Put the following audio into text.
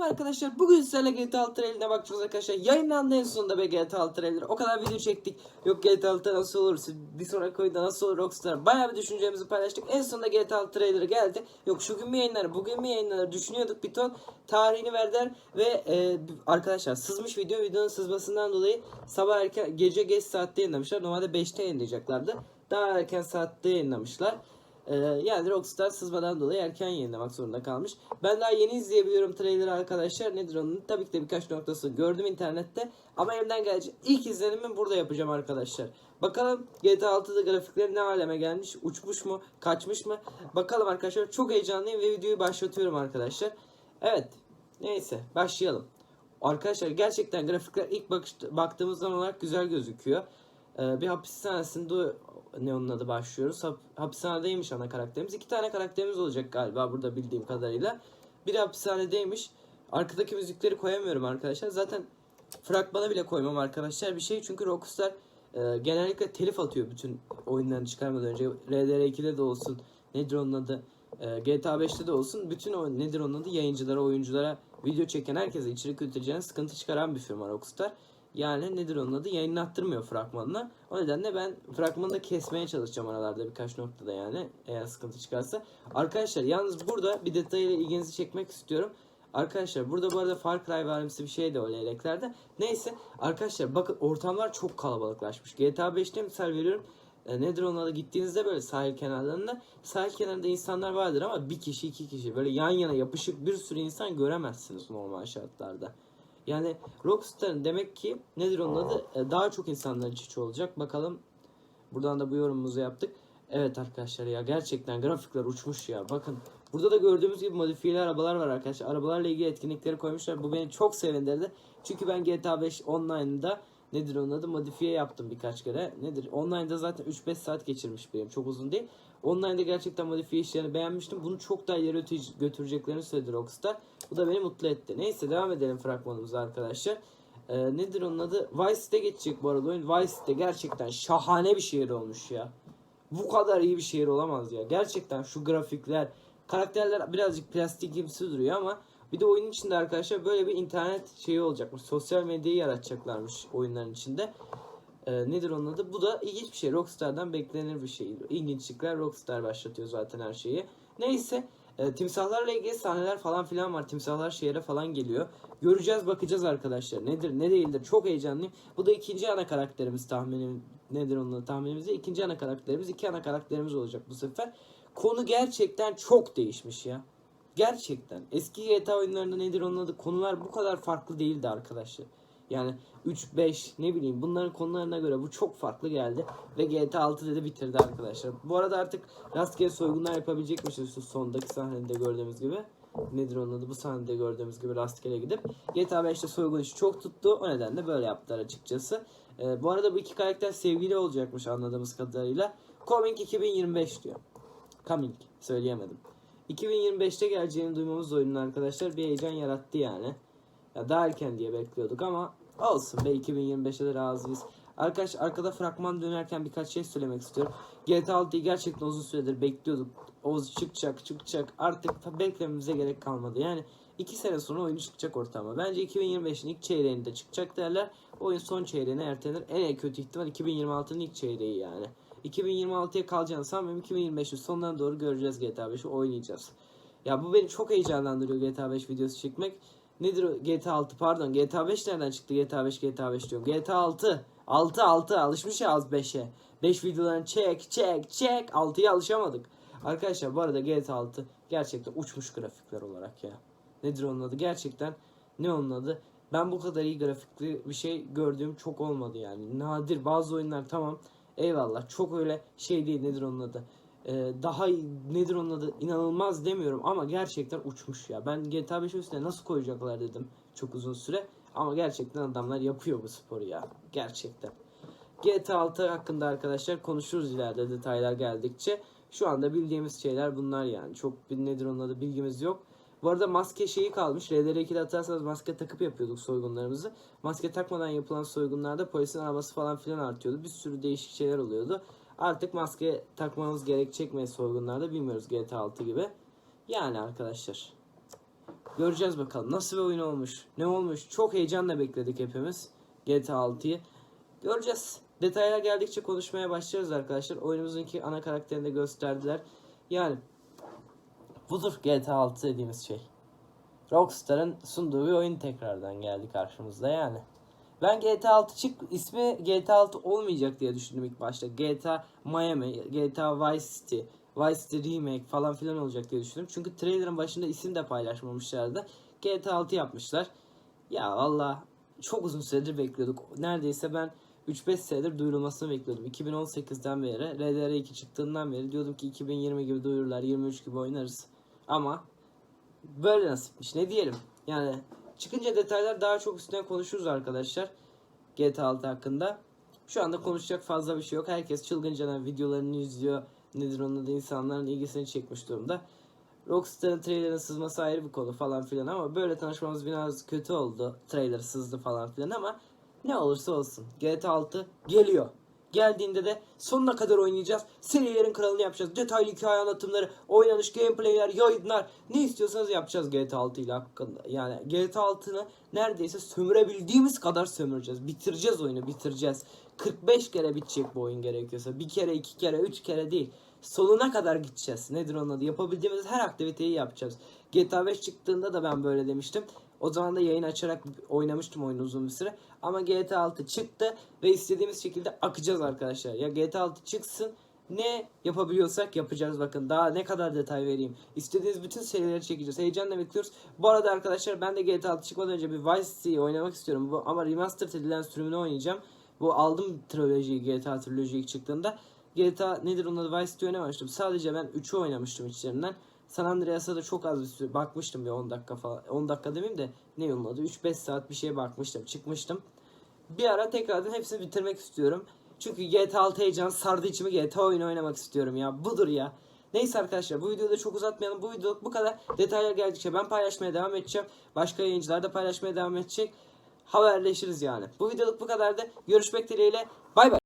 Merhaba arkadaşlar. Bugün sizlerle GTA 6 trailerine bakacağız arkadaşlar. Yayınlandı en sonunda be GTA 6 trailer. O kadar video çektik. Yok GTA 6 nasıl olur? Bir sonraki oyunda nasıl olur Rockstar? Bayağı bir düşüncemizi paylaştık. En sonunda GTA 6 trailerı geldi. Yok şu gün mü yayınlanır? Bugün mü yayınlanır? Düşünüyorduk bir ton. Tarihini verdiler ve e, arkadaşlar sızmış video. Videonun sızmasından dolayı sabah erken gece geç saatte yayınlamışlar. Normalde 5'te yayınlayacaklardı. Daha erken saatte yayınlamışlar. Ee, yani Rockstar sızmadan dolayı erken yayınlamak zorunda kalmış. Ben daha yeni izleyebiliyorum trailerı arkadaşlar. Nedir onun? Tabii ki de birkaç noktası gördüm internette. Ama elimden gelecek ilk izlenimi burada yapacağım arkadaşlar. Bakalım GTA 6'da grafikleri ne aleme gelmiş? Uçmuş mu? Kaçmış mı? Bakalım arkadaşlar. Çok heyecanlıyım ve videoyu başlatıyorum arkadaşlar. Evet. Neyse başlayalım. Arkadaşlar gerçekten grafikler ilk bakış, baktığımızdan olarak güzel gözüküyor. Ee, bir hapishanesinde ne onun adı başlıyoruz. Hap, hapishanedeymiş ana karakterimiz. İki tane karakterimiz olacak galiba burada bildiğim kadarıyla. Biri hapishanedeymiş. Arkadaki müzikleri koyamıyorum arkadaşlar. Zaten fragmana bile koymam arkadaşlar bir şey. Çünkü Rockstar e, genellikle telif atıyor bütün oyunlarını çıkarmadan önce. RDR2'de de olsun. Nedir onun adı? E, GTA 5'te de olsun. Bütün o nedir onun adı? Yayıncılara, oyunculara, video çeken herkese içerik üreteceğine sıkıntı çıkaran bir firma Rockstar. Yani nedir onun adı? Yayınlattırmıyor fragmanına. O nedenle ben fragmanı da kesmeye çalışacağım aralarda birkaç noktada yani eğer sıkıntı çıkarsa. Arkadaşlar yalnız burada bir detayla ilginizi çekmek istiyorum. Arkadaşlar burada bu arada Far Cry varimsi bir şey de o leyleklerden. Neyse arkadaşlar bakın ortamlar çok kalabalıklaşmış. GTA 5'te misal veriyorum. E, nedir onun adı gittiğinizde böyle sahil kenarlarında sahil kenarında insanlar vardır ama bir kişi iki kişi böyle yan yana yapışık bir sürü insan göremezsiniz normal şartlarda. Yani Rockstar'ın demek ki nedir onun adı? E, daha çok insanların iç içe olacak. Bakalım. Buradan da bu yorumumuzu yaptık. Evet arkadaşlar ya gerçekten grafikler uçmuş ya. Bakın burada da gördüğümüz gibi modifiyeli arabalar var arkadaşlar. Arabalarla ilgili etkinlikleri koymuşlar. Bu beni çok sevindirdi. Çünkü ben GTA 5 online'da nedir onun adı modifiye yaptım birkaç kere. Nedir? Online'da zaten 3-5 saat geçirmiş benim. Çok uzun değil. Online'da gerçekten modifiye işlerini beğenmiştim. Bunu çok daha ileri götüreceklerini söyledi Rockstar. Bu da beni mutlu etti. Neyse devam edelim fragmanımıza arkadaşlar. Ee, nedir onun adı? Vice geçecek bu arada oyun. Vice gerçekten şahane bir şehir olmuş ya. Bu kadar iyi bir şehir olamaz ya. Gerçekten şu grafikler, karakterler birazcık plastikimsi duruyor ama bir de oyunun içinde arkadaşlar böyle bir internet şeyi olacakmış. Sosyal medyayı yaratacaklarmış oyunların içinde. Ee, nedir onun adı? Bu da ilginç bir şey. Rockstar'dan beklenir bir şey. İlginçlikler Rockstar başlatıyor zaten her şeyi. Neyse. E, timsahlarla ilgili sahneler falan filan var. Timsahlar şehre falan geliyor. Göreceğiz bakacağız arkadaşlar. Nedir ne değildir. Çok heyecanlıyım. Bu da ikinci ana karakterimiz tahminim. Nedir onun tahminimizde? İkinci ana karakterimiz. iki ana karakterimiz olacak bu sefer. Konu gerçekten çok değişmiş ya. Gerçekten. Eski GTA oyunlarında nedir onun adı? Konular bu kadar farklı değildi arkadaşlar. Yani 3, 5 ne bileyim bunların konularına göre bu çok farklı geldi. Ve GTA 6'da da bitirdi arkadaşlar. Bu arada artık rastgele soygunlar yapabilecekmişiz şu sondaki sahnede gördüğümüz gibi. Nedir onun adı? Bu sahnede gördüğümüz gibi rastgele gidip. GTA 5'te soygun işi çok tuttu. O nedenle böyle yaptılar açıkçası. Ee, bu arada bu iki karakter sevgili olacakmış anladığımız kadarıyla. Coming 2025 diyor. Coming. Söyleyemedim. 2025'te geleceğini duymamız oyunun arkadaşlar bir heyecan yarattı yani. Ya daha erken diye bekliyorduk ama olsun be 2025'e de razıyız. Arkadaş arkada fragman dönerken birkaç şey söylemek istiyorum. GTA 6'yı gerçekten uzun süredir bekliyorduk. Oğuz çıkacak çıkacak artık beklememize gerek kalmadı. Yani 2 sene sonra oyunu çıkacak ortama. Bence 2025'in ilk çeyreğinde çıkacak derler. Oyun son çeyreğine ertelenir. En kötü ihtimal 2026'nın ilk çeyreği yani. 2026'ya kalacağını sanmıyorum. 2025'in sonlarına doğru göreceğiz GTA 5'i oynayacağız. Ya bu beni çok heyecanlandırıyor GTA 5 videosu çekmek. Nedir o? GTA 6 pardon GTA 5 nereden çıktı GTA 5 GTA 5 diyorum. GTA 6 6 6 alışmış ya az 5'e. 5 videolarını çek çek çek 6'ya alışamadık. Arkadaşlar bu arada GTA 6 gerçekten uçmuş grafikler olarak ya. Nedir onun adı? Gerçekten ne onun adı? Ben bu kadar iyi grafikli bir şey gördüğüm çok olmadı yani. Nadir bazı oyunlar tamam eyvallah çok öyle şey değil nedir onun adı? Ee, daha nedir onun adı inanılmaz demiyorum ama gerçekten uçmuş ya. Ben GTA 5 üstüne nasıl koyacaklar dedim çok uzun süre. Ama gerçekten adamlar yapıyor bu sporu ya. Gerçekten. GTA 6 hakkında arkadaşlar konuşuruz ileride detaylar geldikçe. Şu anda bildiğimiz şeyler bunlar yani. Çok nedir onun adı bilgimiz yok. Bu arada maske şeyi kalmış. RDR2'de hatırlarsanız maske takıp yapıyorduk soygunlarımızı. Maske takmadan yapılan soygunlarda polisin arabası falan filan artıyordu. Bir sürü değişik şeyler oluyordu. Artık maske takmamız gerekecek mi soygunlarda bilmiyoruz GTA 6 gibi. Yani arkadaşlar. Göreceğiz bakalım nasıl bir oyun olmuş. Ne olmuş? Çok heyecanla bekledik hepimiz GTA 6'yı. Göreceğiz. Detaylar geldikçe konuşmaya başlarız arkadaşlar. Oyunumuzdaki ana karakterini de gösterdiler. Yani budur GTA 6 dediğimiz şey. Rockstar'ın sunduğu bir oyun tekrardan geldi karşımızda yani. Ben GTA 6 çık ismi GTA 6 olmayacak diye düşündüm ilk başta. GTA Miami, GTA Vice City, Vice City Remake falan filan olacak diye düşündüm. Çünkü trailer'ın başında isim de paylaşmamışlardı. GTA 6 yapmışlar. Ya valla çok uzun süredir bekliyorduk. Neredeyse ben 3-5 senedir duyurulmasını bekliyordum. 2018'den beri, RDR2 çıktığından beri diyordum ki 2020 gibi duyururlar, 23 gibi oynarız. Ama böyle nasipmiş ne diyelim. Yani çıkınca detaylar daha çok üstüne konuşuruz arkadaşlar. GTA 6 hakkında. Şu anda konuşacak fazla bir şey yok. Herkes çılgınca videolarını izliyor. Nedir onun adı insanların ilgisini çekmiş durumda. Rockstar'ın trailer'ın sızması ayrı bir konu falan filan ama böyle tanışmamız biraz kötü oldu. Trailer sızdı falan filan ama ne olursa olsun. GTA 6 geliyor. Geldiğinde de sonuna kadar oynayacağız. Serilerin kralını yapacağız. Detaylı hikaye anlatımları, oynanış, gameplayler, yayınlar. Ne istiyorsanız yapacağız GTA 6 ile hakkında. Yani GTA 6'nı neredeyse sömürebildiğimiz kadar sömüreceğiz. Bitireceğiz oyunu, bitireceğiz. 45 kere bitecek bu oyun gerekiyorsa. Bir kere, iki kere, üç kere değil. Sonuna kadar gideceğiz. Nedir onun adı? Yapabildiğimiz her aktiviteyi yapacağız. GTA 5 çıktığında da ben böyle demiştim. O zaman da yayın açarak oynamıştım oyunu uzun bir süre. Ama GTA 6 çıktı ve istediğimiz şekilde akacağız arkadaşlar. Ya GTA 6 çıksın ne yapabiliyorsak yapacağız bakın. Daha ne kadar detay vereyim. İstediğiniz bütün serileri çekeceğiz. Heyecanla bekliyoruz. Bu arada arkadaşlar ben de GTA 6 çıkmadan önce bir Vice City'yi oynamak istiyorum. Bu, ama remastered edilen sürümünü oynayacağım. Bu aldım trilojiyi GTA triloji ilk çıktığında. GTA nedir onun adı Vice City oynamamıştım. Sadece ben 3'ü oynamıştım içlerinden. San Andreas'a da çok az bir süre bakmıştım bir 10 dakika falan. 10 dakika demeyeyim de ne onun adı 3-5 saat bir şeye bakmıştım çıkmıştım. Bir ara tekrardan hepsini bitirmek istiyorum. Çünkü GTA 6 heyecan sardı içimi GTA oyunu oynamak istiyorum ya. Budur ya. Neyse arkadaşlar bu videoda çok uzatmayalım. Bu videoluk bu kadar. Detaylar geldikçe ben paylaşmaya devam edeceğim. Başka yayıncılar da paylaşmaya devam edecek. Haberleşiriz yani. Bu videoluk bu kadardı. Görüşmek dileğiyle. Bay bay.